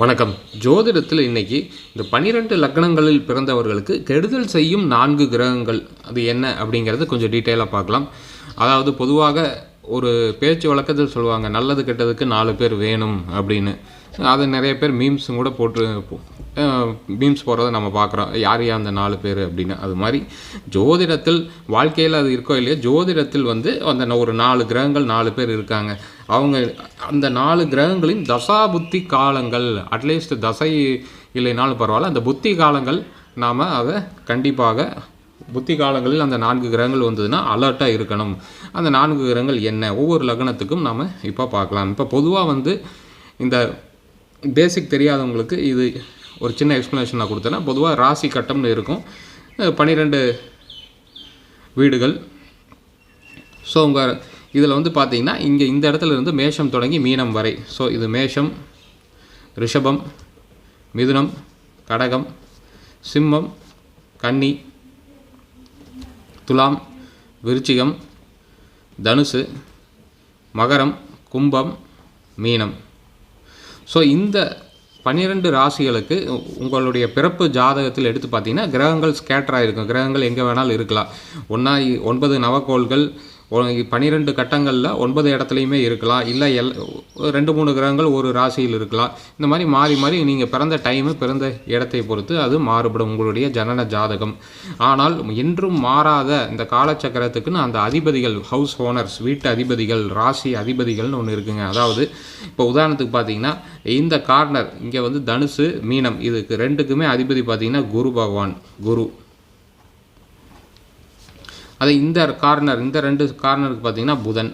வணக்கம். ஜோதிடத்தில் இன்னைக்கு இந்த பனிரெண்டு லக்னங்களில் பிறந்தவர்களுக்கு கெடுதல் செய்யும் நான்கு கிரகங்கள் அது என்ன அப்படிங்கிறது கொஞ்சம் டீட்டெயிலாக பார்க்கலாம். அதாவது பொதுவாக ஒரு பேச்சு வழக்கத்தில் சொல்லுவாங்க நல்லது கெட்டதுக்கு நாலு பேர் வேணும் அப்படின்னு. அது நிறைய பேர் மீம்ஸும் கூட போட்டு மீம்ஸ் போடுறத நம்ம பார்க்குறோம். யார் யார் அந்த நாலு பேர் அப்படின்னு. அது மாதிரி ஜோதிடத்தில் வாழ்க்கையில் அது இருக்கோ இல்லையோ ஜோதிடத்தில் வந்து அந்த ஒரு நாலு கிரகங்கள் நாலு பேர் இருக்காங்க. அவங்க அந்த நாலு கிரகங்களின் தசா புத்தி காலங்கள் அட்லீஸ்ட் தசை இல்லைனாலும் பரவாயில்ல. அந்த புத்தி காலங்கள் நாம் அதை கண்டிப்பாக புத்தி காலங்களில் அந்த நான்கு கிரகங்கள் வந்ததுன்னா அலர்ட்டாக இருக்கணும். அந்த நான்கு கிரகங்கள் என்ன? ஒவ்வொரு லக்னத்துக்கும் நாம் இப்போ பார்க்கலாம். இப்போ பொதுவாக வந்து இந்த பேசிக் தெரியாதவங்களுக்கு இது ஒரு சின்ன எக்ஸ்ப்ளனேஷன் நான் கொடுத்தேன்னா பொதுவாக ராசி கட்டம்னு இருக்கும். பன்னிரெண்டு வீடுகள். ஸோ உங்கள் இதில் வந்து பார்த்தீங்கன்னா இங்கே இந்த இடத்துல இருந்து மேஷம் தொடங்கி மீனம் வரை. ஸோ இது மேஷம் ரிஷபம் மிதுனம் கடகம் சிம்மம் கன்னி துலாம் விருச்சிகம் தனுசு மகரம் கும்பம் மீனம். ஸோ இந்த பன்னிரெண்டு ராசிகளுக்கு உங்களுடைய பிறப்பு ஜாதகத்தில் எடுத்து பார்த்தீங்கன்னா கிரகங்கள் ஸ்கேட்டராக இருக்கும் கிரகங்கள் எங்கே வேணாலும் இருக்கலாம். ஒன்றா ஒன்பது நவக்கோள்கள் பன்னிரெண்டு கட்டங்களில் ஒன்பது இடத்துலையுமே இருக்கலாம். இல்லை எல் ரெண்டு மூணு கிரகங்கள் ஒரு ராசியில் இருக்கலாம். இந்த மாதிரி மாறி மாறி நீங்கள் பிறந்த டைமு பிறந்த இடத்தை பொறுத்து அது மாறுபடும் உங்களுடைய ஜனன ஜாதகம். ஆனால் என்றும் மாறாத இந்த காலச்சக்கரத்துக்குன்னு அந்த அதிபதிகள் ஹவுஸ் ஓனர்ஸ் வீட்டு அதிபதிகள் ராசி அதிபதிகள்னு ஒன்று இருக்குங்க. அதாவது இப்போ உதாரணத்துக்கு பார்த்தீங்கன்னா இந்த கார்னர் இங்கே வந்து தனுசு மீனம் இதுக்கு ரெண்டுக்குமே அதிபதி பார்த்தீங்கன்னா குரு பகவான் குரு. அது இந்த கார்னர் இந்த ரெண்டு கார்னருக்கு பார்த்தீங்கன்னா புதன்.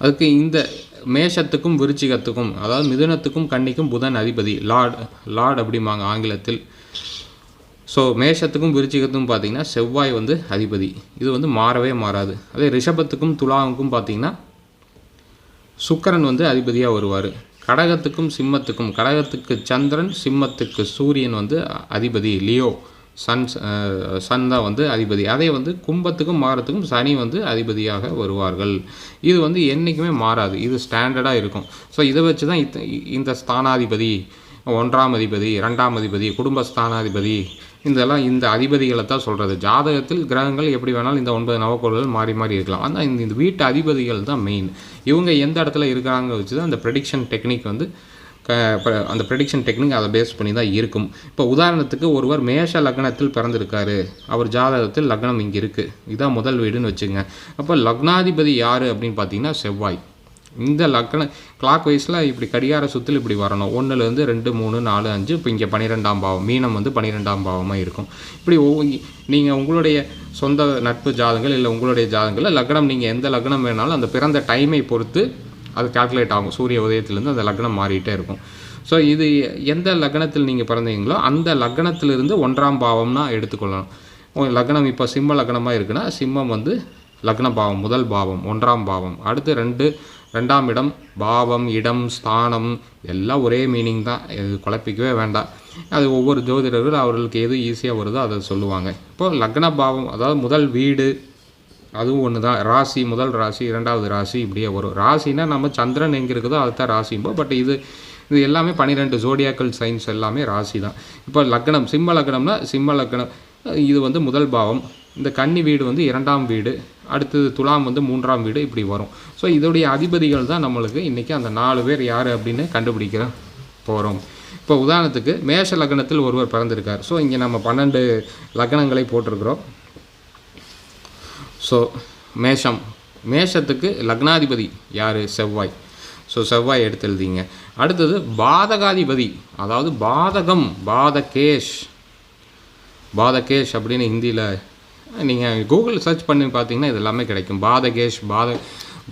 அதுக்கு இந்த மேஷத்துக்கும் விருச்சிகத்துக்கும் அதாவது மிதுனத்துக்கும் கன்னிக்கும் புதன் அதிபதி லார்ட் லார்ட் அப்படிம்பாங்க ஆங்கிலத்தில். ஸோ மேஷத்துக்கும் விருச்சிகத்துக்கும் பார்த்தீங்கன்னா செவ்வாய் வந்து அதிபதி. இது வந்து மாறவே மாறாது. அதே ரிஷபத்துக்கும் துலாவுக்கும் பார்த்தீங்கன்னா சுக்கரன் வந்து அதிபதியாக வருவார். கடகத்துக்கும் சிம்மத்துக்கும் கடகத்துக்கு சந்திரன் சிம்மத்துக்கு சூரியன் வந்து அதிபதி லியோ. சன் சன் தான் வந்து அதிபதி. அதே வந்து கும்பத்துக்கும் மாறத்துக்கும் சனி வந்து அதிபதியாக வருவார்கள். இது வந்து என்றைக்குமே மாறாது. இது ஸ்டாண்டர்டாக இருக்கும். ஸோ இதை வச்சு தான் இந்த ஸ்தானாதிபதி ஒன்றாம் அதிபதி ரெண்டாம் அதிபதி குடும்ப ஸ்தானாதிபதி இதெல்லாம் இந்த அதிபதிகளை தான் சொல்கிறது ஜாதகத்தில் கிரகங்கள் எப்படி வேணாலும் இந்த ஒன்பது நவக்கோள்கள் மாறி மாறி இருக்கலாம். ஆனால் இந்த இந்த வீட்டு அதிபதிகள் தான் மெயின் இவங்க எந்த இடத்துல இருக்கிறாங்க வச்சு தான் அந்த ப்ரெடிக்ஷன் டெக்னிக் வந்து அந்த ப்ரெடிக்ஷன் டெக்னிக் அதை பேஸ் பண்ணி தான் இருக்கும். இப்போ உதாரணத்துக்கு ஒருவர் மேஷ லக்னத்தில் பிறந்திருக்காரு. அவர் ஜாதகத்தில் லக்னம் இங்கே இருக்குது இதுதான் முதல் வீடுன்னு வச்சுங்க. அப்போ லக்னாதிபதி யார் அப்படின்னு பார்த்தீங்கன்னா செவ்வாய். இந்த லக்ன கிளாக் வைஸில் இப்படி கடிகார சுற்றில் இப்படி வரணும். ஒன்றுலேருந்து ரெண்டு மூணு நாலு அஞ்சு இப்போ இங்கே பன்னிரெண்டாம் பாவம். மீனம் வந்து பன்னிரெண்டாம் பாவமாக இருக்கும். இப்படி நீங்கள் உங்களுடைய சொந்த நட்பு ஜாதகங்கள் இல்லை உங்களுடைய ஜாதகங்களில் லக்னம் நீங்கள் எந்த லக்னம் வேணாலும் அந்த பிறந்த டைமை பொறுத்து அது கால்குலேட் ஆகும். சூரிய உதயத்திலேருந்து அந்த லக்னம் மாறிட்டே இருக்கும். ஸோ இது எந்த லக்னத்தில் நீங்கள் பிறந்தீங்களோ அந்த லக்னத்திலிருந்து ஒன்றாம் பாவம்னா எடுத்துக்கொள்ளணும். லக்னம் இப்போ சிம்ம லக்னமாக இருக்குன்னா சிம்மம் வந்து லக்ன பாவம் முதல் பாவம் ஒன்றாம் பாவம். அடுத்து ரெண்டு ரெண்டாம் இடம் பாவம் இடம் ஸ்தானம் எல்லாம் ஒரே மீனிங் தான். இது குழப்பிக்கவே வேண்டாம். அது ஒவ்வொரு ஜோதிடர்கள் அவர்களுக்கு எது ஈஸியாக வருதோ அதை சொல்லுவாங்க. இப்போ லக்ன பாவம் அதாவது முதல் வீடு அதுவும் ஒன்று தான். ராசி முதல் ராசி இரண்டாவது ராசி இப்படியே வரும். ராசினா நம்ம சந்திரன் எங்கே இருக்குதோ அதுதான் ராசிம்போ பட் இது இது எல்லாமே பன்னிரெண்டு ஜோடியாக்கள் சயின்ஸ் எல்லாமே ராசி தான். இப்போ லக்னம் சிம்ம லக்னம்னா சிம்ம லக்னம். இது வந்து முதல் பாவம். இந்த கன்னி வீடு வந்து இரண்டாம் வீடு. அடுத்தது துலாம் வந்து மூன்றாம் வீடு இப்படி வரும். ஸோ இதோடைய அதிபதிகள் தான் நம்மளுக்கு இன்றைக்கி அந்த நாலு பேர் யார் அப்படின்னு கண்டுபிடிக்கிற போகிறோம் இப்போ உதாரணத்துக்கு மேஷ லக்னத்தில் ஒருவர் பிறந்திருக்கார். ஸோ இங்கே நம்ம பன்னெண்டு லக்னங்களை போட்டிருக்கிறோம். ஸோ மேஷம். மேஷத்துக்கு லக்னாதிபதி யார்? செவ்வாய். ஸோ செவ்வாய் எடுத்து எழுதிங்க அடுத்தது பாதகாதிபதி. அதாவது பாதகம் பாதகேஷ். பாதகேஷ் அப்படின்னு ஹிந்தியில் நீங்கள் கூகுள் சர்ச் பண்ணி பார்த்தீங்கன்னா இது எல்லாமே கிடைக்கும். பாதகேஷ் பாத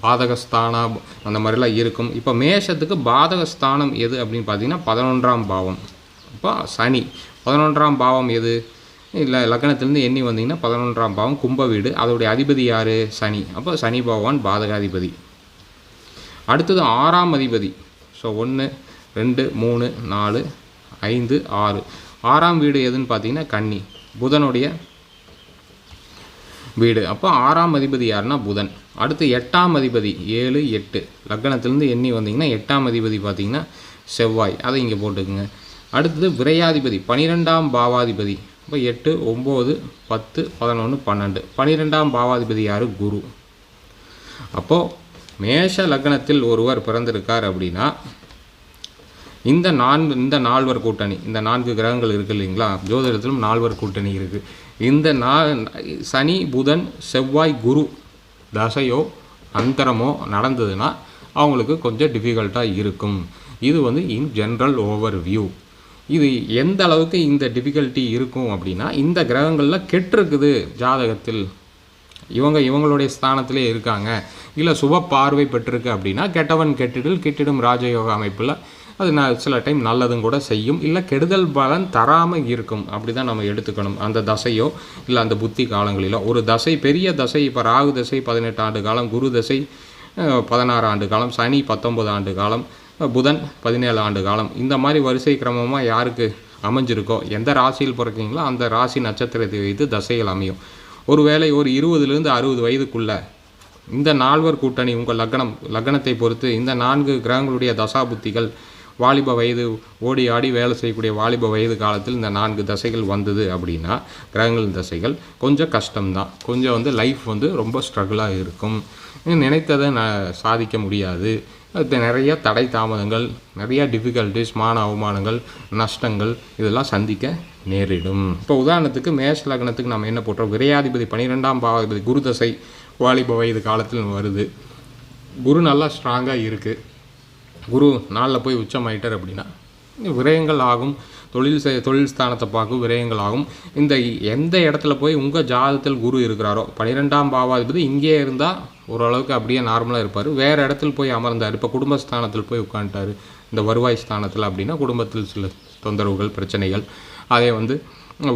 பாதகஸ்தானா அந்த மாதிரிலாம் இருக்கும். இப்போ மேஷத்துக்கு பாதகஸ்தானம் எது அப்படின்னு பார்த்தீங்கன்னா பதினொன்றாம் பாவம். இப்போ சனி. பதினொன்றாம் பாவம் எது? இல்லை லக்னத்துலேருந்து எண்ணி வந்தீங்கன்னா பதினொன்றாம் பாவம் கும்ப வீடு. அதோடைய அதிபதி யார்? சனி. அப்போ சனி பகவான் பாதகாதிபதி. அடுத்தது ஆறாம் அதிபதி. ஸோ ஒன்று ரெண்டு மூணு நாலு ஐந்து ஆறு. ஆறாம் வீடு எதுன்னு பார்த்தீங்கன்னா கன்னி. புதனுடைய வீடு. அப்போ ஆறாம் அதிபதி யாருன்னா புதன். அடுத்து எட்டாம் அதிபதி ஏழு எட்டு. லக்னத்துலேருந்து எண்ணி வந்தீங்கன்னா எட்டாம் அதிபதி பார்த்தீங்கன்னா செவ்வாய். அதை இங்கே போட்டுக்குங்க. அடுத்தது விரையாதிபதி பனிரெண்டாம் பாவாதிபதி. இப்போ எட்டு ஒம்பது பத்து பதினொன்று பன்னெண்டு. பன்னிரெண்டாம் பாவாதிபதி யார் குரு. அப்போது மேஷ லக்னத்தில் ஒருவர் பிறந்திருக்கார் அப்படின்னா இந்த நான்கு இந்த நால்வர் கூட்டணி இந்த நான்கு கிரகங்கள் இருக்குது இல்லைங்களா? ஜோதிடத்திலும் நால்வர் கூட்டணி இருக்குது இந்த நா சனி புதன் செவ்வாய் குரு தசையோ அந்தரமோ நடந்ததுன்னா அவங்களுக்கு கொஞ்சம் டிஃபிகல்ட்டாக இருக்கும். இது வந்து இன் ஜென்ரல் ஓவர் வியூ இது எந்த அளவுக்கு இந்த டிஃபிகல்ட்டி இருக்கும் அப்படின்னா இந்த கிரகங்களில் கெட்டிருக்குது ஜாதகத்தில். இவங்க இவங்களுடைய ஸ்தானத்திலே இருக்காங்க. இல்லை சுப பார்வை பெற்றிருக்கு அப்படின்னா கெட்டவன் கெட்டிடில் கெட்டிடும் ராஜயோக அமைப்பில் அது நான் சில டைம் நல்லதும் கூட செய்யும். இல்லை கெடுதல் பலன் தராமல் இருக்கும். அப்படி தான் நம்ம எடுத்துக்கணும். அந்த தசையோ இல்லை அந்த புத்தி காலங்களிலோ. ஒரு தசை பெரிய தசை இப்போ ராகு தசை பதினெட்டு ஆண்டு காலம் குரு தசை பதினாறு ஆண்டு காலம் சனி பத்தொன்பது ஆண்டு காலம் புதன் பதினேழு ஆண்டு காலம். இந்த மாதிரி வரிசை கிரமமாக யாருக்கு அமைஞ்சிருக்கோ எந்த ராசியில் பிறக்கீங்களோ அந்த ராசி நட்சத்திரத்தை வைத்து தசைகள் அமையும். ஒருவேளை ஒரு இருபதுலேருந்து அறுபது வயதுக்குள்ள இந்த நால்வர் கூட்டணி உங்கள் லக்னம் லக்னத்தை பொறுத்து இந்த நான்கு கிரகங்களுடைய தசா புத்திகள் வாலிப வயது ஓடி ஆடி வேலை செய்யக்கூடிய வாலிப வயது காலத்தில் இந்த நான்கு தசைகள் வந்தது அப்படின்னா கிரகங்களின் தசைகள் கொஞ்சம் கஷ்டம்தான். கொஞ்சம் வந்து லைஃப் வந்து ரொம்ப ஸ்ட்ரகிளாக இருக்கும். நினைத்ததை ந சாதிக்க முடியாது. நிறைய தடை தாமதங்கள் நிறைய டிஃபிகல்ட்டிஸ் மான அவமானங்கள் நஷ்டங்கள் இதெல்லாம் சந்திக்க நேரிடும். இப்போ உதாரணத்துக்கு மேஷ லக்னத்துக்கு நம்ம என்ன போட்டோம்? விரையாதிபதி பன்னிரெண்டாம் பாவாதிபதி குரு தசை வாலிப வயது காலத்தில் வருது. குரு நல்லா ஸ்ட்ராங்காக இருக்குது குரு நாளில் போய் உச்சமாயிட்டார் அப்படின்னா விரயங்கள் ஆகும். தொழில் செய் தொழில் ஸ்தானத்தை பார்க்கும் விரயங்களாகும். இந்த எந்த இடத்துல போய் உங்கள் ஜாதகத்தில் குரு இருக்கிறாரோ பன்னிரெண்டாம் பாவாதிபதி இங்கே இருந்தால் ஓரளவுக்கு அப்படியே நார்மலாக இருப்பார். வேறு இடத்துல போய் அமர்ந்தார். இப்போ குடும்பஸ்தானத்தில் போய் உட்காந்துட்டார் இந்த வருவாய் ஸ்தானத்தில் அப்படின்னா குடும்பத்தில் சில தொந்தரவுகள் பிரச்சனைகள். அதே வந்து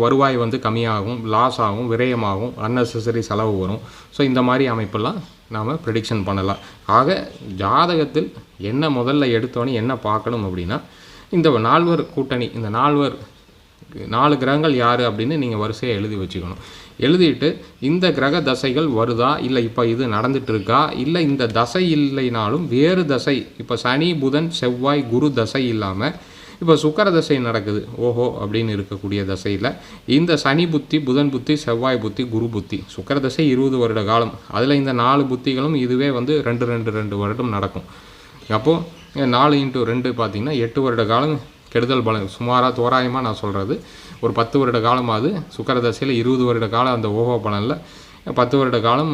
வருவாய் வந்து கம்மியாகும் லாஸ் ஆகும் விரயமாகும் அன்னெசரி செலவு வரும். ஸோ இந்த மாதிரி அமைப்பெல்லாம் நாம் ப்ரெடிக்ஷன் பண்ணலாம். ஆக ஜாதகத்தில் என்ன முதல்ல எடுத்தோன்னே என்ன பார்க்கணும் அப்படின்னா இந்த நால்வர் கூட்டணி இந்த நால்வர் நாலு கிரகங்கள் யார் அப்படின்னு நீங்கள் வரிசையாக எழுதி வச்சுக்கணும். எழுதிட்டு இந்த கிரக தசைகள் வருதா? இல்லை இப்போ இது நடந்துட்டு இருக்கா இல்லை இந்த தசை இல்லைனாலும் வேறு தசை இப்போ சனி புதன் செவ்வாய் குரு தசை இல்லாமல் இப்போ சுக்கர தசை நடக்குது. ஓஹோ அப்படின்னு இருக்கக்கூடிய தசையில் இந்த சனி புத்தி புதன் புத்தி செவ்வாய் புத்தி குரு புத்தி சுக்கர தசை இருபது வருட காலம். அதில் இந்த நாலு புத்திகளும் இதுவே வந்து ரெண்டு ரெண்டு ரெண்டு வருடம் நடக்கும். அப்போது நாலு இன்ட்டு ரெண்டு பார்த்திங்கன்னா எட்டு வருட காலம் கெடுதல் பலன். சுமாராக தோராயமாக நான் சொல்கிறது ஒரு பத்து வருட காலமாவது சுக்கர தசையில் இருபது வருட காலம் அந்த ஓஹோ பலனில். பத்து வருட காலம்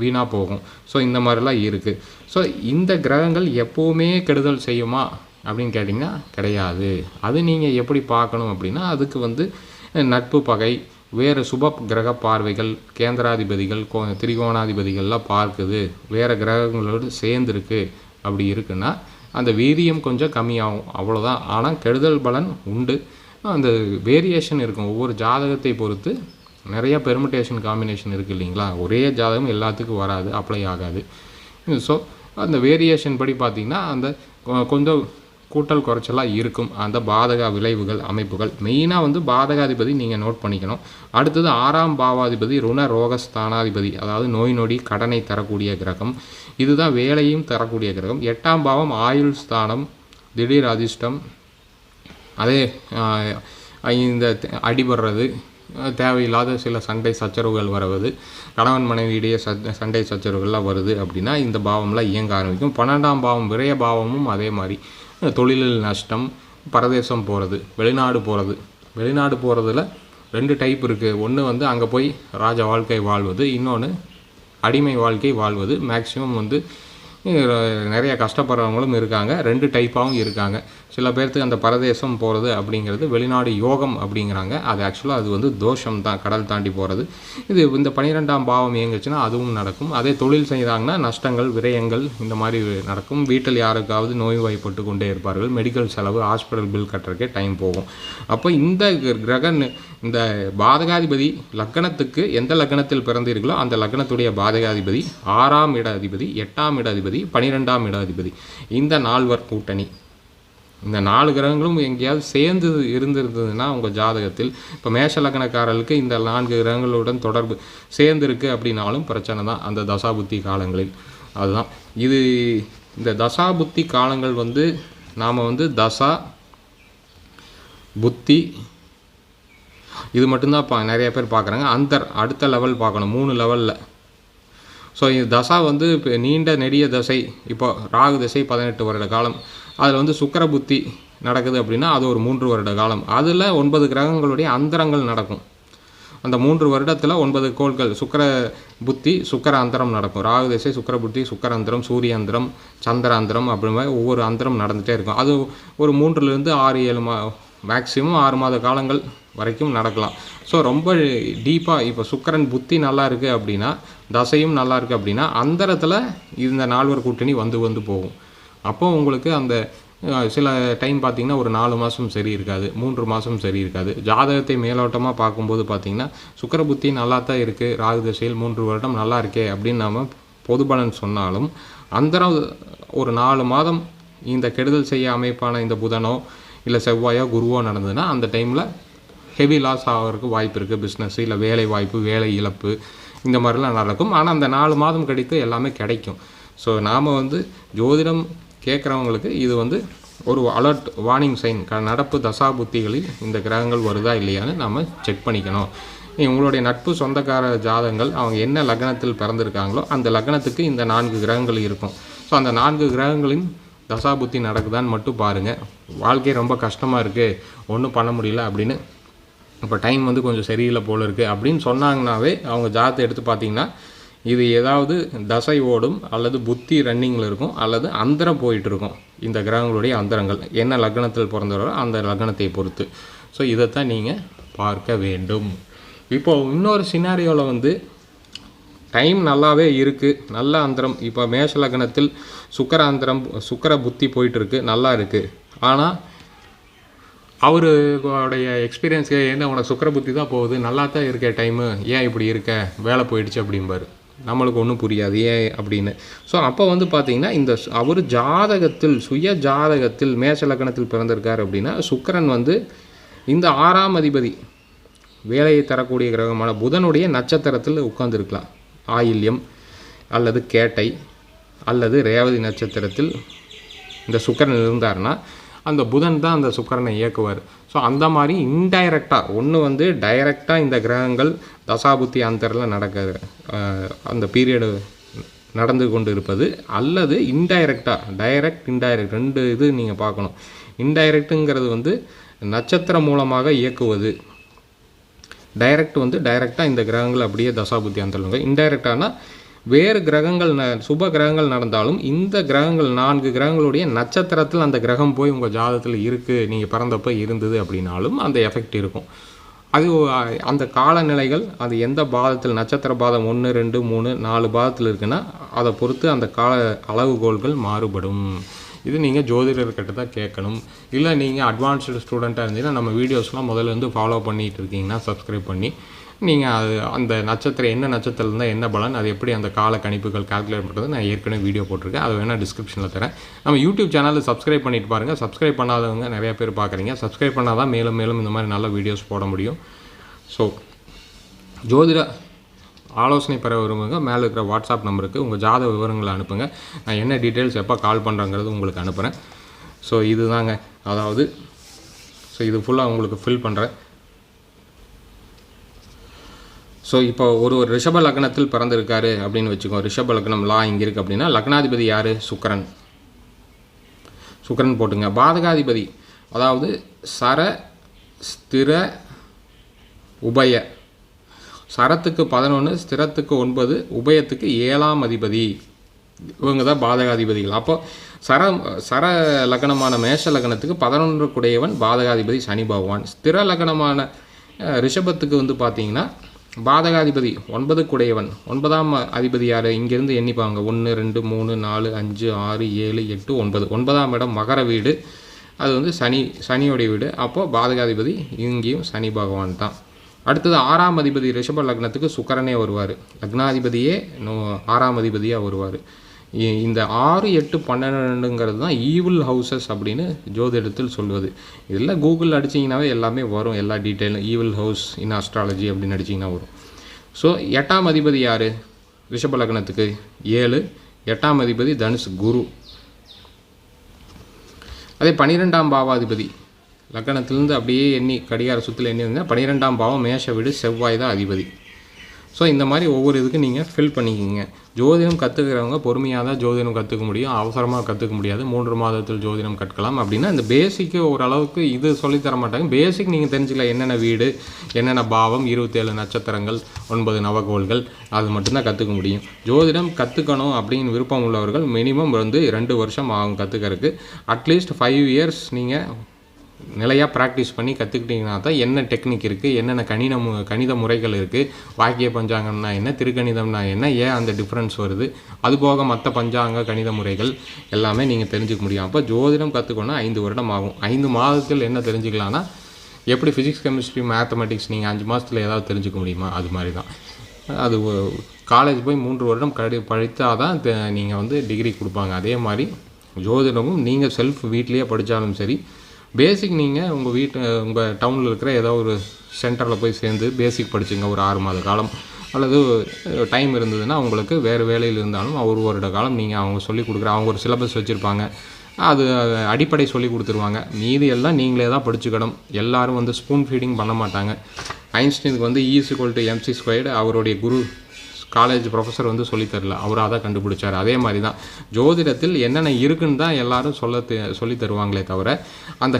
வீணாக போகும். ஸோ இந்த மாதிரிலாம் இருக்குது ஸோ இந்த கிரகங்கள் எப்போவுமே கெடுதல் செய்யுமா அப்படின்னு கேட்டிங்கன்னா கிடையாது. அது நீங்கள் எப்படி பார்க்கணும் அப்படின்னா அதுக்கு வந்து நட்பு பகை வேறு சுப கிரக பார்வைகள் கேந்திராதிபதிகள் கோ திரிகோணாதிபதிகள்லாம் பார்க்குது. வேறு கிரகங்களோடு சேர்ந்துருக்கு. அப்படி இருக்குன்னா அந்த வீரியம் கொஞ்சம் கம்மியாகும் அவ்வளோதான் ஆனால் கெடுதல் பலன் உண்டு. அந்த வேரியேஷன் இருக்கும். ஒவ்வொரு ஜாதகத்தை பொறுத்து நிறைய பெர்முடேஷன் காம்பினேஷன் இருக்குது இல்லைங்களா? ஒரே ஜாதகம் எல்லாத்துக்கும் வராது அப்ளை ஆகாது. ஸோ அந்த வேரியேஷன் படி பார்த்திங்கன்னா அந்த கொஞ்சம் கூட்டல் குறைச்சலாக இருக்கும். அந்த பாதக விளைவுகள் அமைப்புகள். மெயினாக வந்து பாதகாதிபதி நீங்கள் நோட் பண்ணிக்கணும். அடுத்தது ஆறாம் பாவாதிபதி ருண ரோக ஸ்தானாதிபதி அதாவது நோய் நொடி கடனை தரக்கூடிய கிரகம். இதுதான் வேலையும் தரக்கூடிய கிரகம். எட்டாம் பாவம் ஆயுள் ஸ்தானம் திடீர் அதிர்ஷ்டம். அதே இந்த அடிபடுறது தேவையில்லாத சில சண்டை சச்சரவுகள் வருவது கணவன் மனைவியிடையே சண்டை சச்சரவுகள்லாம் வருது அப்படின்னா இந்த பாவம்லாம் இயங்க ஆரம்பிக்கும். பன்னெண்டாம் பாவம் விரைய பாவமும் அதே மாதிரி. தொழிலில் நஷ்டம் பரதேசம் போகிறது வெளிநாடு போகிறது வெளிநாடு போகிறதுல ரெண்டு டைப் இருக்குது ஒன்று வந்து அங்கே போய் ராஜ வாழ்க்கை வாழ்வது இன்னொன்று அடிமை வாழ்க்கை வாழ்வது. மேக்ஸிமம் வந்து நிறைய கஷ்டப்படுறவங்களும் இருக்காங்க. ரெண்டு டைப்பாகவும் இருக்காங்க. சில பேர்த்துக்கு அந்த பரதேசம் போகிறது அப்படிங்கிறது வெளிநாடு யோகம் அப்படிங்கிறாங்க. அது ஆக்சுவலாக அது வந்து தோஷம் தான் கடல் தாண்டி போகிறது இது இந்த பன்னிரெண்டாம் பாவம் இயங்குச்சுன்னா அதுவும் நடக்கும். அதே தொழில் செய்கிறாங்கன்னா நஷ்டங்கள் விரயங்கள் இந்த மாதிரி நடக்கும். வீட்டில் யாருக்காவது நோய்வாய்ப்பட்டு கொண்டே இருப்பார்கள். மெடிக்கல் செலவு ஹாஸ்பிட்டல் பில் கட்டுறக்கே டைம் போகும். அப்போ இந்த கிரக இந்த பாதகாதிபதி லக்னத்துக்கு எந்த லக்னத்தில் பிறந்தீர்களோ அந்த லக்னத்துடைய பாதகாதிபதி ஆறாம் இட அதிபதி எட்டாம் இட அதிபதி பனிரெண்டாம் இட அதிபதி. இந்த நால்வர் கூட்டணி. இந்த நாலு கிரகங்களும் எங்கேயாவது சேர்ந்து இருந்திருந்ததுன்னா உங்கள் ஜாதகத்தில் இப்போ மேஷ லக்னக்காரர்களுக்கு இந்த நான்கு கிரகங்களுடன் தொடர்பு சேர்ந்துருக்கு அப்படின்னாலும் பிரச்சனை தான் அந்த தசாபுத்தி காலங்களில். அதுதான். இது இந்த தசாபுத்தி காலங்கள் வந்து நாம் வந்து தசா புத்தி இது மட்டும்தான் பா நிறைய பேர் பார்க்குறாங்க. அந்தர் அடுத்த லெவல் பார்க்கணும். மூணு லெவலில் ஸோ இது தசா வந்து இப்போ நீண்ட நெடிய தசை இப்போ ராகு தசை பதினெட்டு வருட காலம். அதில் வந்து சுக்கர புத்தி நடக்குது அப்படின்னா அது ஒரு மூன்று வருட காலம். அதில் ஒன்பது கிரகங்களுடைய அந்தரங்கள் நடக்கும். அந்த மூன்று வருடத்தில் ஒன்பது கோள்கள் சுக்கர புத்தி சுக்கர அந்தரம் நடக்கும். ராகு திசை சுக்கர புத்தி சுக்கர அந்தரம் சூரிய அந்தரம் சந்திர அந்தரம் அப்படிமாதிரி ஒவ்வொரு அந்தரம் நடந்துகிட்டே இருக்கும். அது ஒரு மூன்றுலேருந்து ஆறு ஏழு மா மேக்சிமம் ஆறு மாத காலங்கள் வரைக்கும் நடக்கலாம். ஸோ ரொம்ப டீப்பாக இப்போ சுக்கரன் புத்தி நல்லா இருக்குது அப்படின்னா தசையும் நல்லா இருக்குது அப்படின்னா அந்தரத்தில் இந்த நால்வர் கூட்டணி வந்து வந்து போகும். அப்போ உங்களுக்கு அந்த சில டைம் பார்த்திங்கன்னா ஒரு நாலு மாதம் சரி இருக்காது மூன்று மாதம் சரி இருக்காது. ஜாதகத்தை மேலோட்டமாக பார்க்கும்போது பார்த்திங்கன்னா சுக்கர புத்தி நல்லா தான் இருக்குது ராகு திசையில் மூன்று வருடம் நல்லா இருக்கே அப்படின்னு நாம் பொது பலன் சொன்னாலும் அந்தரம் ஒரு நாலு மாதம் இந்த கெடுதல் செய்ய அமைப்பான இந்த புதனோ இல்லை செவ்வாயோ குருவோ நடந்ததுன்னா அந்த டைமில் ஹெவி லாஸ் ஆகிறதுக்கு வாய்ப்பு இருக்குது பிஸ்னஸ் இல்லை வேலை வாய்ப்பு வேலை இழப்பு இந்த மாதிரிலாம் நடக்கும். ஆனால் அந்த நாலு மாதம் கழித்து எல்லாமே கிடைக்கும். ஸோ நாம் வந்து ஜோதிடம் கேட்குறவங்களுக்கு இது வந்து ஒரு அலர்ட் வார்னிங் சைன் க நடப்பு தசாபுத்திகளில் இந்த கிரகங்கள் வருதா இல்லையான்னு நம்ம செக் பண்ணிக்கணும். உங்களுடைய நட்பு சொந்தக்கார ஜாதகங்கள் அவங்க என்ன லக்னத்தில் பிறந்திருக்காங்களோ அந்த லக்னத்துக்கு இந்த நான்கு கிரகங்கள் இருக்கும். ஸோ அந்த நான்கு கிரகங்களின் தசாபுத்தி நடக்குதான்னு மட்டும் பாருங்கள் வாழ்க்கை ரொம்ப கஷ்டமாக இருக்குது ஒன்றும் பண்ண முடியல அப்படின்னு இப்போ டைம் வந்து கொஞ்சம் சரியில்லை போல் இருக்குது அப்படின்னு சொன்னாங்கனாவே அவங்க ஜாதத்தை எடுத்து பார்த்தீங்கன்னா இது ஏதாவது தசை ஓடும் அல்லது புத்தி ரன்னிங்கில் இருக்கும் அல்லது அந்தரம் போயிட்டுருக்கும் இந்த கிரகங்களுடைய அந்தரங்கள். என்ன லக்னத்தில் பிறந்தவரோ அந்த லக்னத்தை பொறுத்து. ஸோ இதைத்தான் நீங்கள் பார்க்க வேண்டும். இப்போ இன்னொரு சினாரியோவில் வந்து டைம் நல்லாவே இருக்குது நல்ல அந்தரம். இப்போ மேஷ லக்னத்தில் சுக்கர அந்தரம் சுக்கர புத்தி போயிட்டுருக்கு நல்லா இருக்குது ஆனால் அவருடைய எக்ஸ்பீரியன்ஸ்க்கு என்ன உனக்கு சுக்கர புத்தி தான் போகுது? நல்லா தான் இருக்க டைமு ஏன் இப்படி இருக்க? வேலை போயிடுச்சு அப்படிம்பாரு. நம்மளுக்கு ஒன்றும் புரியாது ஏன் அப்படின்னு. ஸோ அப்போ வந்து பார்த்தீங்கன்னா இந்த அவர் ஜாதகத்தில் சுய ஜாதகத்தில் மேஷ லக்கணத்தில் பிறந்திருக்கார் அப்படின்னா சுக்கரன் வந்து இந்த ஆறாம் அதிபதி வேலையை தரக்கூடிய கிரகமான புதனுடைய நட்சத்திரத்தில் உட்காந்துருக்கலாம் ஆயில்யம் அல்லது கேட்டை அல்லது ரேவதி நட்சத்திரத்தில் இந்த சுக்கரன் இருந்தார்னா அந்த புதன் தான் அந்த சுக்கரனை இயக்குவார். ஸோ அந்த மாதிரி இன்டைரக்டாக ஒன்று வந்து டைரெக்டாக இந்த கிரகங்கள் தசாபுத்தி அந்தரில் நடக்க அந்த பீரியடு நடந்து கொண்டு இருப்பது அல்லது இன்டைரக்டாக டைரக்ட் இன்டைரக்ட் ரெண்டு இது நீங்கள் பார்க்கணும். இன்டைரக்ட்டுங்கிறது வந்து நட்சத்திரம் மூலமாக இயக்குவது. டைரக்ட் வந்து டைரெக்டாக இந்த கிரகங்கள் அப்படியே தசாபுத்தி அந்தரங்க இன்டைரக்டானால் வேறு கிரகங்கள் ந சுப கிரகங்கள் நடந்தாலும் இந்த கிரகங்கள் நான்கு கிரகங்களுடைய நட்சத்திரத்தில் அந்த கிரகம் போய் உங்கள் ஜாதகத்தில் இருக்குது நீங்கள் பிறந்தப்போ இருந்தது அப்படின்னாலும் அந்த எஃபெக்ட் இருக்கும். அது அந்த காலநிலைகள் அது எந்த பாதத்தில் நட்சத்திர பாதம் ஒன்று ரெண்டு மூணு நாலு பாதத்தில் இருக்குன்னா அதை பொறுத்து அந்த கால அளவுகோள்கள் மாறுபடும். இது நீங்கள் ஜோதிடர்கிட்ட தான் கேட்கணும். இல்லை நீங்கள் அட்வான்ஸ்டு ஸ்டூடெண்ட்டாக இருந்தீங்கன்னா நம்ம வீடியோஸ்லாம் முதல்ல இருந்து ஃபாலோ பண்ணிகிட்டு இருக்கீங்கன்னா சப்ஸ்கிரைப் பண்ணி நீங்கள் அது அந்த நட்சத்திரம் என்ன நட்சத்திரம் இருந்தால் என்ன பலன் அது எப்படி அந்த கால கணிப்புகள் கால்குலேட் பண்ணுறது நான் ஏற்கனவே வீடியோ போட்டிருக்கேன். அதை வேணால் டிஸ்கிரிப்ஷனில் தரேன். நம்ம யூடியூப் சேனலில் சப்ஸ்கிரைப் பண்ணிட்டு பாருங்கள் சப்ஸ்கிரைப் பண்ணாதவங்க நிறைய பேர் பார்க்குறீங்க சப்ஸ்கிரைப் பண்ணால் தான் மேலும் மேலும் இந்த மாதிரி நல்ல வீடியோஸ் போட முடியும். ஸோ ஜோதிட ஆலோசனை பெற விரும்புங்க. மேலே இருக்கிற வாட்ஸ்அப் நம்பருக்கு உங்கள் ஜாத விவரங்களை அனுப்புங்க. நான் என்ன டீட்டெயில்ஸ் எப்போ கால் பண்ணுறேங்கிறது உங்களுக்கு அனுப்புகிறேன் ஸோ இதுதாங்க. அதாவது ஸோ இது ஃபுல்லாக உங்களுக்கு ஃபில் பண்ணுறேன் ஸோ இப்போ ஒரு ஒரு ரிஷப லக்னத்தில் பிறந்திருக்காரு அப்படின்னு வச்சுக்கோ ரிஷப லக்னம் லா இங்கே இருக்குது அப்படின்னா லக்னாதிபதி யார்? சுக்கரன். சுக்கரன் போட்டுங்க. பாதகாதிபதி அதாவது சர ஸ்திர உபய. சரத்துக்கு பதினொன்று ஸ்திரத்துக்கு ஒன்பது உபயத்துக்கு ஏழாம் அதிபதி. இவங்க தான் பாதகாதிபதிகள். அப்போ சர சர லக்னமான மேஷ லக்னத்துக்கு பதினொன்று குடையவன் பாதகாதிபதி சனி பகவான். ஸ்திர லக்னமான ரிஷபத்துக்கு வந்து பார்த்தீங்கன்னா பாதகாதிபதி ஒன்பது குடையவன். ஒன்பதாம் அதிபதி யார் இங்கேருந்து எண்ணிப்பாங்க. ஒன்று ரெண்டு மூணு நாலு அஞ்சு ஆறு ஏழு எட்டு ஒன்பது. ஒன்பதாம் இடம் மகர வீடு. அது வந்து சனி சனியோடைய வீடு. அப்போது பாதகாதிபதி இங்கேயும் சனி பகவான் தான். அடுத்தது ஆறாம் அதிபதி ரிஷப லக்னத்துக்கு சுக்கரனே வருவார். லக்னாதிபதியே நோ ஆறாம் அதிபதியாக வருவார். இந்த ஆறு எட்டு பன்னெண்டுங்கிறது தான் ஈவில் ஹவுசஸ் அப்படின்னு ஜோதிடத்தில் சொல்வது இதில் கூகுள் அடிச்சிங்கனாவே எல்லாமே வரும். எல்லா டீட்டெயிலும் ஈவில் ஹவுஸ் இன் அஸ்ட்ராலஜி அப்படின்னு அடிச்சிங்கன்னா வரும். ஸோ எட்டாம் அதிபதி யார்? ரிஷப லக்னத்துக்கு ஏழு. எட்டாம் அதிபதி தனுஷ் குரு. அதே பன்னிரெண்டாம் பாவாதிபதி. லக்கணத்திலேருந்து அப்படியே எண்ணி கடிகார சுற்றில் எண்ணி வந்தால் பன்னிரெண்டாம் பாவம் மேஷ வீடு செவ்வாய் தான் அதிபதி. ஸோ இந்த மாதிரி ஒவ்வொரு இதுக்கும் நீங்கள் ஃபில் பண்ணிக்கிங்க. ஜோதிடம் கற்றுக்கிறவங்க பொறுமையாக தான் ஜோதிடம் கற்றுக்க முடியும். அவசரமாக கற்றுக்க முடியாது. மூன்று மாதத்தில் ஜோதிடம் கற்கலாம். அப்படின்னா இந்த பேசிக்கு ஓரளவுக்கு இது சொல்லித்தர மாட்டாங்க. பேசிக் நீங்கள் தெரிஞ்சுக்கலாம். என்னென்ன வீடு என்னென்ன பாவம் இருபத்தேழு நட்சத்திரங்கள் ஒன்பது நவகோள்கள் அது மட்டும்தான் கற்றுக்க முடியும். ஜோதிடம் கற்றுக்கணும் அப்படின்னு விருப்பம் உள்ளவர்கள் மினிமம் வந்து ரெண்டு வருஷம் ஆகும் கற்றுக்கிறதுக்கு அட்லீஸ்ட் ஃபைவ் இயர்ஸ் நீங்கள் நிலையாக ப்ராக்டிஸ் பண்ணி கற்றுக்கிட்டிங்கன்னா தான் என்ன டெக்னிக் இருக்குது என்னென்ன கணித மு கணித முறைகள் இருக்குது வாக்கிய பஞ்சாங்கம்னா என்ன திருக்கணிதம்னா என்ன ஏன் அந்த டிஃப்ரென்ஸ் வருது? அது போக மற்ற பஞ்சாங்க கணித முறைகள் எல்லாமே நீங்கள் தெரிஞ்சுக்க முடியும். அப்போ ஜோதிடம் கற்றுக்கணும்னா ஐந்து வருடம் ஆகும். ஐந்து மாதத்தில் என்ன தெரிஞ்சுக்கலான்னா எப்படி ஃபிசிக்ஸ் கெமிஸ்ட்ரி மேத்தமெட்டிக்ஸ் நீங்கள் அஞ்சு மாதத்தில் ஏதாவது தெரிஞ்சுக்க முடியுமா? அது மாதிரி தான் அது காலேஜ் போய் மூன்று வருடம் கடி படித்தால் தான் நீங்கள் வந்து டிகிரி கொடுப்பாங்க. அதே மாதிரி ஜோதிடமும் நீங்கள் செல்ஃப் வீட்லேயே படித்தாலும் சரி பேசிக் நீங்கள் உங்கள் வீட்டு உங்கள் டவுனில் இருக்கிற ஏதோ ஒரு சென்டரில் போய் சேர்ந்து பேசிக் படிச்சுங்க ஒரு ஆறு மாத காலம். அல்லது டைம் இருந்ததுன்னா உங்களுக்கு வேறு வேலையில் இருந்தாலும் ஒரு வருட காலம் நீங்கள் அவங்க சொல்லி கொடுக்குற அவங்க ஒரு சிலபஸ் வச்சுருப்பாங்க. அது அடிப்படை சொல்லி கொடுத்துருவாங்க. மீதி எல்லாம் நீங்களே தான் படிச்சுக்கணும். எல்லாரும் வந்து ஸ்பூன் ஃபீடிங் பண்ண மாட்டாங்க. ஐன்ஸ்டீனுக்கு வந்து is equal to M C squared அவருடைய குரு காலேஜ் ப்ரொஃபஸர் வந்து சொல்லித் தரல. அவராக தான் கண்டுபிடிச்சார். அதே மாதிரி தான் ஜோதிடத்தில் என்னென்ன இருக்குன்னு தான் எல்லாரும் சொல்ல சொல்லி சொல்லித் தருவாங்களே தவிர அந்த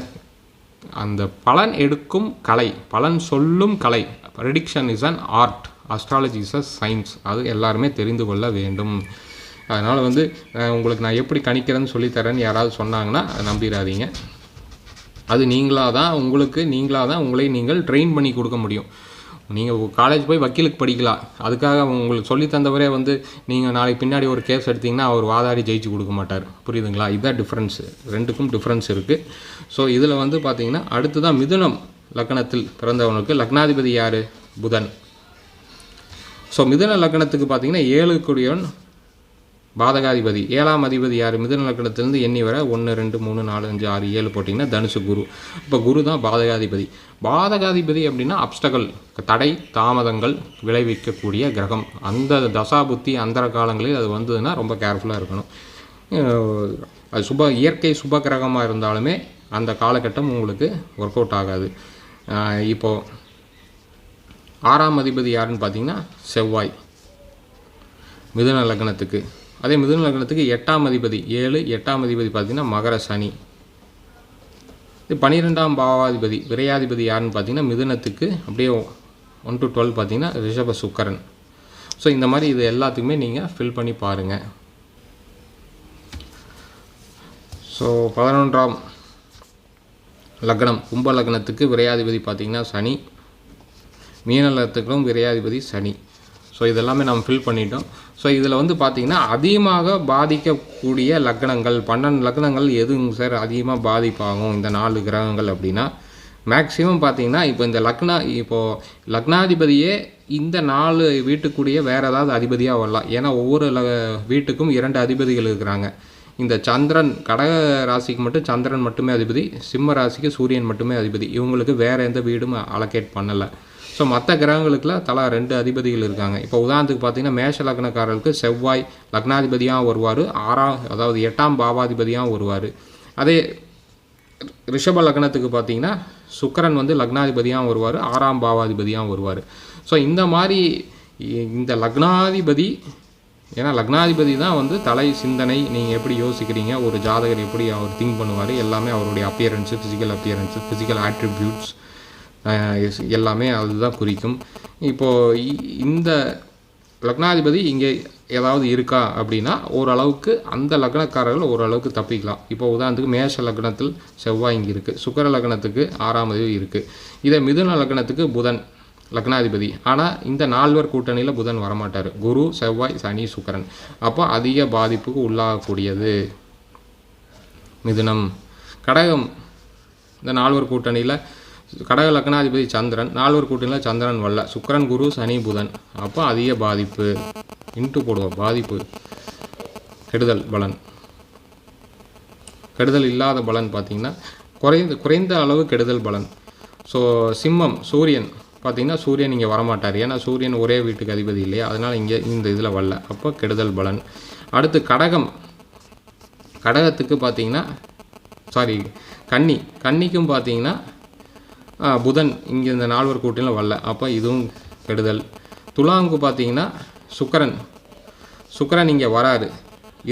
அந்த பலன் எடுக்கும் கலை பலன் சொல்லும் கலை prediction is an art astrology is a science அது எல்லாருமே தெரிந்து கொள்ள வேண்டும். அதனால் வந்து உங்களுக்கு நான் எப்படி கணிக்கிறேன்னு சொல்லித்தரேன்னு யாராவது சொன்னாங்கன்னா நம்பிடாதீங்க அது நீங்களாக தான் உங்களுக்கு நீங்களாக தான் உங்களை நீங்கள் ட்ரெயின் பண்ணி கொடுக்க முடியும். நீங்கள் காலேஜ் போய் வக்கீலுக்கு படிக்கலாம். அதுக்காக உங்களுக்கு சொல்லி தந்தவரே வந்து நீங்கள் நாளைக்கு பின்னாடி ஒரு கேஸ் எடுத்தீங்கன்னா அவர் வாதாடி ஜெயிச்சு கொடுக்க மாட்டார். புரியுதுங்களா? இதுதான் டிஃப்ரென்ஸு ரெண்டுக்கும் டிஃப்ரென்ஸ் இருக்குது ஸோ இதில் வந்து பார்த்தீங்கன்னா அடுத்ததான் மிதுனம் லக்னத்தில் பிறந்தவனுக்கு லக்னாதிபதி யார்? புதன். ஸோ மிதுன லக்னத்துக்கு பார்த்தீங்கன்னா ஏழுக்குரியவன் பாதகாதிபதி. ஏழாம் அதிபதி யார்? மிதுநலக்கணத்திலேருந்து எண்ணி வர ஒன்று ரெண்டு மூணு நாலு அஞ்சு ஆறு ஏழு போட்டிங்கன்னா தனுசு குரு. இப்போ குரு தான் பாதகாதிபதி. பாதகாதிபதி அப்படின்னா அப்டகல் தடை தாமதங்கள் விளைவிக்கக்கூடிய கிரகம். அந்த தசாபுத்தி அந்த காலங்களில் அது வந்ததுன்னா ரொம்ப கேர்ஃபுல்லாக இருக்கணும். அது சுப இயற்கை சுப கிரகமாக இருந்தாலுமே அந்த காலகட்டம் உங்களுக்கு ஒர்க் அவுட் ஆகாது. இப்போது ஆறாம் அதிபதி யாருன்னு பார்த்தீங்கன்னா செவ்வாய். மிதுன லக்னத்துக்கு அதே மிதுன லக்னத்துக்கு எட்டாம் அதிபதி ஏழு எட்டாம் அதிபதி பார்த்தீங்கன்னா மகர சனி. இது பன்னிரெண்டாம் பாவாதிபதி விரையாதிபதி யாருன்னு பார்த்தீங்கன்னா மிதுனத்துக்கு அப்படியே ஒன் டு டுவெல் பார்த்தீங்கன்னா ரிஷப சுக்கரன். ஸோ இந்த மாதிரி இது எல்லாத்துக்குமே நீங்கள் ஃபில் பண்ணி பாருங்கள் ஸோ பதினொன்றாம் லக்னம் கும்ப லக்னத்துக்கு விரையாதிபதி பார்த்திங்கன்னா சனி. மீன லக்னத்துக்கும் விரையாதிபதி சனி. ஸோ இதெல்லாமே நம்ம ஃபில் பண்ணிட்டோம். ஸோ இதில் வந்து பார்த்திங்கன்னா அதிகமாக பாதிக்கக்கூடிய லக்னங்கள் பன்னெண்டு லக்னங்கள் எதுங்க சார் அதிகமாக பாதிப்பாகும் இந்த நாலு கிரகங்கள் அப்படின்னா? மேக்ஸிமம் பார்த்தீங்கன்னா இப்போ இந்த லக்னா இப்போது லக்னாதிபதியே இந்த நாலு வீட்டுக்குடிய வேறு ஏதாவது அதிபதியாக வரலாம். ஏன்னா ஒவ்வொரு ல வீட்டுக்கும் இரண்டு அதிபதிகள் இருக்கிறாங்க. இந்த சந்திரன் கடக ராசிக்கு மட்டும் சந்திரன் மட்டுமே அதிபதி சிம்ம ராசிக்கு சூரியன் மட்டுமே அதிபதி. இவங்களுக்கு வேறு எந்த வீடும் அலோகேட் பண்ணலை. ஸோ மற்ற கிரகங்களுக்குலாம் தலா ரெண்டு அதிபதிகள் இருக்காங்க. இப்போ உதாரணத்துக்கு பார்த்தீங்கன்னா மேஷ லக்னக்காரர்களுக்கு செவ்வாய் லக்னாதிபதியாக வருவார். ஆறாம் அதாவது எட்டாம் பாவாதிபதியாக வருவார். அதே ரிஷப லக்னத்துக்கு பார்த்தீங்கன்னா சுக்கரன் வந்து லக்னாதிபதியாக வருவார். ஆறாம் பாவாதிபதியாக வருவார். ஸோ இந்த மாதிரி இந்த லக்னாதிபதி ஏன்னா லக்னாதிபதி தான் வந்து தலை சிந்தனை நீங்கள் எப்படி யோசிக்கிறீங்க ஒரு ஜாதகர் எப்படி அவர் திங்க் பண்ணுவார் எல்லாமே அவருடைய appearance physical appearance physical attributes எல்லாமே அதுதான் குறிக்கும். இப்போது இந்த லக்னாதிபதி இங்கே ஏதாவது இருக்கா அப்படின்னா ஓரளவுக்கு அந்த லக்னக்காரர்கள் ஓரளவுக்கு தப்பிக்கலாம். இப்போ உதாரணத்துக்கு மேஷ லக்னத்தில் செவ்வாய் இங்கே இருக்குது சுக்கர லக்னத்துக்கு ஆறாம் தேதி இருக்குது இதே மிதுன லக்னத்துக்கு புதன் லக்னாதிபதி. ஆனால் இந்த நால்வர் கூட்டணியில் புதன் வரமாட்டார். குரு செவ்வாய் சனி சுக்கரன். அப்போ அதிக பாதிப்புக்கு உள்ளாகக்கூடியது மிதுனம். கடகம். இந்த நால்வர் கூட்டணியில் கடக லக்னாதிபதி சந்திரன் நால்வர் கூட்டணியில் சந்திரன் வரல சுக்கரன் குரு சனி புதன். அப்போ அதிக பாதிப்பு இன்ட்டு போடுவோம் பாதிப்பு. கெடுதல் பலன். கெடுதல் இல்லாத பலன் பார்த்தீங்கன்னா குறைந்த குறைந்த அளவு கெடுதல் பலன். ஸோ சிம்மம் சூரியன் பார்த்தீங்கன்னா சூரியன் இங்கே வரமாட்டார். ஏன்னா சூரியன் ஒரே வீட்டுக்கு அதிபதி இல்லையா? அதனால் இங்கே இந்த இதில் வரல அப்போ கெடுதல் பலன். அடுத்து கடகம். கடகத்துக்கு பார்த்தீங்கன்னா சாரி கன்னி. கன்னிக்கும் பார்த்தீங்கன்னா புதன் இங்கே இந்த நால்வர் கூட்டிலும் வரல. அப்போ இதுவும் கெடுதல். துலாமுக்கு பார்த்தீங்கன்னா சுக்கரன். சுக்கரன் இங்கே வராரு.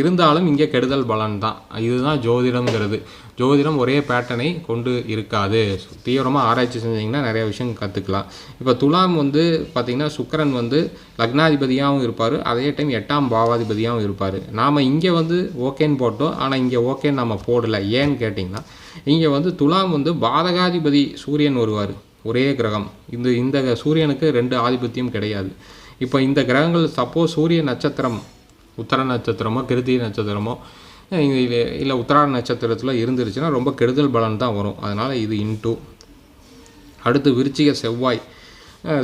இருந்தாலும் இங்கே கெடுதல் பலன் தான். இதுதான் ஜோதிடம்ங்கிறது. ஜோதிடம் ஒரே பேட்டர்னை கொண்டு இருக்காது. தீவிரமாக ஆராய்ச்சி செஞ்சிங்கன்னா நிறைய விஷயம் கற்றுக்கலாம் இப்போ துலாம் வந்து பார்த்திங்கன்னா சுக்கரன் வந்து லக்னாதிபதியாகவும் இருப்பார். அதே டைம் எட்டாம் பாவாதிபதியாகவும் இருப்பார். நாம் இங்கே வந்து ஓகேன்னு போட்டோம். ஆனால் இங்கே ஓகேன்னு நம்ம போடலை. ஏன்னு கேட்டிங்கன்னா இங்கே வந்து துலாம் வந்து பாதகாதிபதி சூரியன் வருவார். ஒரே கிரகம். இந்த இந்த சூரியனுக்கு ரெண்டு ஆதிபத்தியம் கிடையாது. இப்போ இந்த கிரகங்கள் சப்போஸ் சூரிய நட்சத்திரம் உத்தர நட்சத்திரமோ கிருதி நட்சத்திரமோ இல்லை இல்லை உத்தராட நட்சத்திரத்தில் இருந்துருச்சுன்னா ரொம்ப கெடுதல் பலன் தான் வரும். அதனால் இது இன்டூ அடுத்து விருச்சிக செவ்வாய்.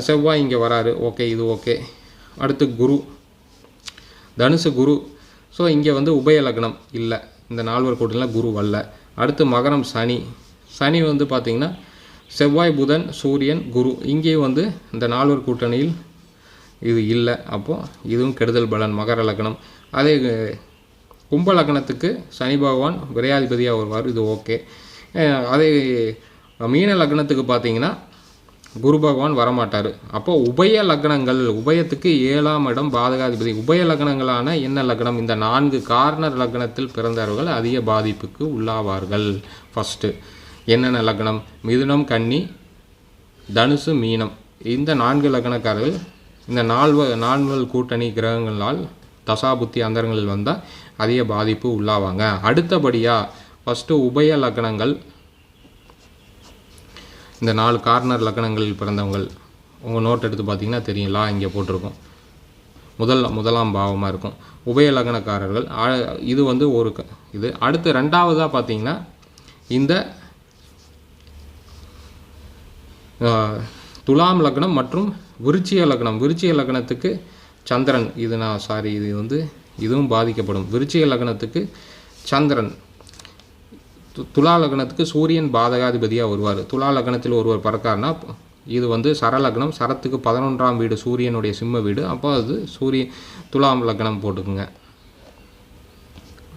செவ்வாய் இங்கே வராரு. ஓகே இது ஓகே. அடுத்து குரு. தனுசு குரு. ஸோ இங்கே வந்து உபய லக்னம் இல்லை. இந்த நால்வர் கூட்டணியில் குரு வரல. அடுத்து மகரம் சனி. சனி வந்து பார்த்திங்கன்னா செவ்வாய் புதன் சூரியன் குரு. இங்கேயும் வந்து இந்த நால்வர் கூட்டணியில் இது இல்லை. அப்போது இதுவும் கெடுதல் பலன் மகர லக்னம். அதே கும்பலக்னத்துக்கு கும்ப லக்னத்துக்கு சனி பகவான் விரையாதிபதியாக வருவார். இது ஓகே. அதே மீன லக்னத்துக்கு பார்த்தீங்கன்னா குரு பகவான் வரமாட்டார். அப்போ உபய லக்னங்கள் உபயத்துக்கு ஏழாம் இடம் பாதகாதிபதி. உபய லக்னங்களான என்ன லக்னம்? இந்த நான்கு கார்னர் லக்னத்தில் பிறந்தவர்கள் அதிக பாதிப்புக்கு உள்ளாவார்கள். ஃபஸ்ட்டு என்னென்ன லக்னம்? மிதுனம் கன்னி தனுசு மீனம். இந்த நான்கு லக்னக்காரர்கள் இந்த நால்வ நான்வல் கூட்டணி கிரகங்களால் தசாபுத்தி அந்தரங்களில் வந்தால் அதிக பாதிப்பு உள்ளாவாங்க. அடுத்தபடியாக ஃபஸ்ட்டு உபய லக்னங்கள் இந்த நாலு கார்னர் லக்னங்களில் பிறந்தவங்கள் உங்கள் நோட் எடுத்து பார்த்தீங்கன்னா தெரியும். லா இங்கே போட்டிருக்கும். முதல் முதலாம் பாவமாக இருக்கும். உபய லக்னக்காரர்கள் இது வந்து ஒரு க- இது அடுத்து ரெண்டாவதாக பார்த்தீங்கன்னா இந்த துலாம் லக்னம் மற்றும் விருச்சிய லக்னம் விருச்சிய லக்னத்துக்கு சந்திரன் இது நான் சாரி இது வந்து இதுவும் பாதிக்கப்படும். விருச்சிய லக்னத்துக்கு சந்திரன். துலா லக்னத்துக்கு சூரியன் பாதகாதிபதியாக வருவார். துலா லக்னத்தில் ஒருவர் பிறக்காருன்னா இது வந்து சரலக்னம் சரத்துக்கு பதினொன்றாம் வீடு சூரியனுடைய சிம்ம வீடு. அப்போ அது சூரிய துலாம் லக்னம் போட்டுக்குங்க.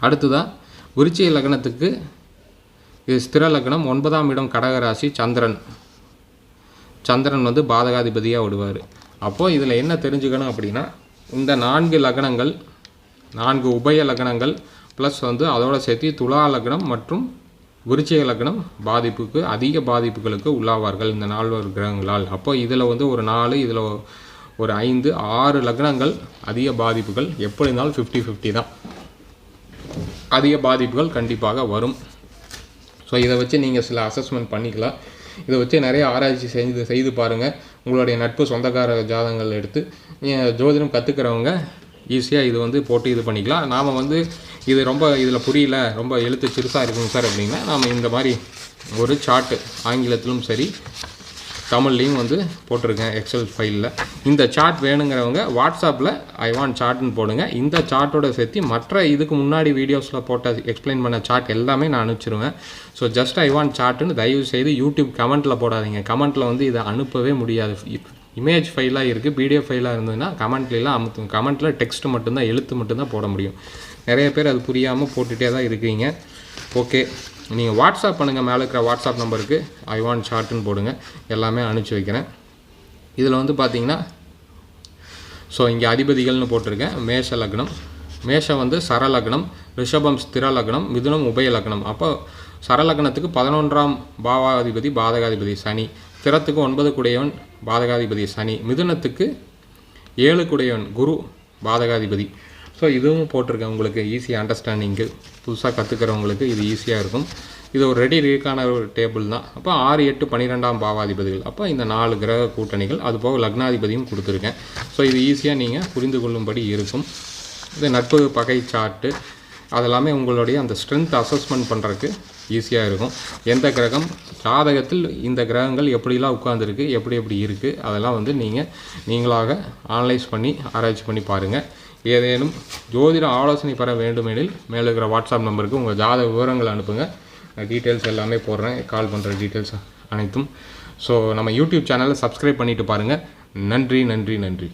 அடுத்ததாக விருச்சிக லக்னத்துக்கு இது ஸ்திர லக்னம் ஒன்பதாம் இடம் கடகராசி சந்திரன். சந்திரன் வந்து பாதகாதிபதியாக விடுவார். அப்போது இதில் என்ன தெரிஞ்சுக்கணும் அப்படின்னா இந்த நான்கு லக்னங்கள் நான்கு உபய லக்னங்கள் ப்ளஸ் வந்து அதோட சேர்த்து துலா லக்னம் மற்றும் விருச்சிக லக்னம் பாதிப்புக்கு அதிக பாதிப்புகளுக்கு உள்ளாவார்கள் இந்த நால்வர் கிரகங்களால். அப்போ இதில் வந்து ஒரு நாலு இதில் ஒரு ஐந்து ஆறு லக்னங்கள் அதிக பாதிப்புகள். எப்படி இருந்தாலும் ஃபிஃப்டி ஃபிஃப்டி தான். அதிக பாதிப்புகள் கண்டிப்பாக வரும். ஸோ இதை வச்சு நீங்கள் சில அசஸ்மெண்ட் பண்ணிக்கலாம். இதை வச்சு நிறைய ஆராய்ச்சி செய்து செய்து பாருங்கள் உங்களுடைய நட்பு சொந்தக்கார ஜாதகங்கள் எடுத்து ஜோதிடம் கற்றுக்கிறவங்க ஈஸியாக இது வந்து போட்டு இது பண்ணிக்கலாம். நாம் வந்து இது ரொம்ப இதில் புரியல ரொம்ப எழுத்து சிறுசாக இருக்குங்க சார் அப்படின்னா நாம் இந்த மாதிரி ஒரு சார்ட்டு ஆங்கிலத்திலும் சரி தமிழ்லேயும் வந்து போட்டிருக்கேன் எக்ஸல் ஃபைலில் இந்த சார்ட் வேணுங்கிறவங்க வாட்ஸ்அப்பில் ஐ வாண்ட் சார்ட்னு போடுங்க. இந்த சார்ட்டோட சேர்த்து மற்ற இதுக்கு முன்னாடி வீடியோஸில் போட்ட எக்ஸ்பிளைன் பண்ண சார்ட் எல்லாமே நான் அனுப்பிச்சிருவேன். ஸோ ஜஸ்ட் ஐ வாண்ட் சார்ட்டுன்னு தயவு செய்து யூடியூப் கமெண்ட்டில் போடாதீங்க. கமெண்ட்டில் வந்து இதை அனுப்பவே முடியாது. இமேஜ் ஃபைலாக இருக்குது பிடிஎஃப் ஃபைலாக இருந்ததுன்னா கமெண்ட்லாம் அமுத்தும் கமெண்ட்டில் டெக்ஸ்ட் மட்டும்தான் எழுத்து மட்டும்தான் போட முடியும். நிறைய பேர் அது புரியாமல் போட்டுகிட்டே தான் இருக்கீங்க. ஓகே நீங்கள் வாட்ஸ்அப் பண்ணுங்கள் மேலே இருக்கிற வாட்ஸ்அப் நம்பருக்கு ஐ வாண்ட் ஷார்ட்டுன்னு போடுங்க. எல்லாமே அனுப்பிச்சி வைக்கிறேன். இதில் வந்து பார்த்தீங்கன்னா ஸோ இங்கே அதிபதிகள்னு போட்டிருக்கேன். மேஷ லக்னம். மேஷம் வந்து சரலக்னம் ரிஷபம் ஸ்திர லக்னம் மிதுனம் உபய லக்னம். அப்போ சரலக்னத்துக்கு பதினொன்றாம் பாவாதிபதி பாதகாதிபதி சனி. ஸ்திரத்துக்கு ஒன்பது குடையவன் பாதகாதிபதி சனி. மிதுனத்துக்கு ஏழு குடையவன் குரு பாதகாதிபதி. ஸோ இதுவும் போட்டிருக்கேன் உங்களுக்கு ஈஸி அண்டர்ஸ்டாண்டிங்கு புதுசாக கற்றுக்கிறவங்களுக்கு இது ஈஸியாக இருக்கும். இது ஒரு ரெடி ரீக்கான ஒரு டேபிள் தான். அப்போ ஆறு எட்டு பன்னிரெண்டாம் பாவாதிபதிகள். அப்போ இந்த நாலு கிரக கூட்டணிகள் அது போக லக்னாதிபதியும் கொடுத்துருக்கேன். ஸோ இது ஈஸியாக நீங்கள் புரிந்து கொள்ளும்படி இருக்கும். இது நட்பு பகை சார்ட்டு அதெல்லாமே உங்களுடைய அந்த ஸ்ட்ரென்த் அசஸ்மெண்ட் பண்ணுறதுக்கு ஈஸியாக இருக்கும். எந்த கிரகம்? ஜாதகத்தில் இந்த கிரகங்கள் எப்படிலாம் உட்காந்துருக்கு எப்படி எப்படி இருக்குது அதெல்லாம் வந்து நீங்கள் நீங்களாக ஆனலைஸ் பண்ணி ஆராய்ச்சி பண்ணி பாருங்கள் ஏதேனும் ஜோதிட ஆலோசனை பெற வேண்டுமெனில் மேலே இருக்கிற வாட்ஸ்அப் நம்பருக்கு உங்கள் ஜாதக விவரங்களை அனுப்புங்க. டீட்டெயில்ஸ் எல்லாமே போடுறேன். கால் பண்ணுற டீட்டெயில்ஸ் அனைத்தும். ஸோ நம்ம யூடியூப் சேனலை சப்ஸ்கிரைப் பண்ணிவிட்டு பாருங்கள் நன்றி நன்றி நன்றி.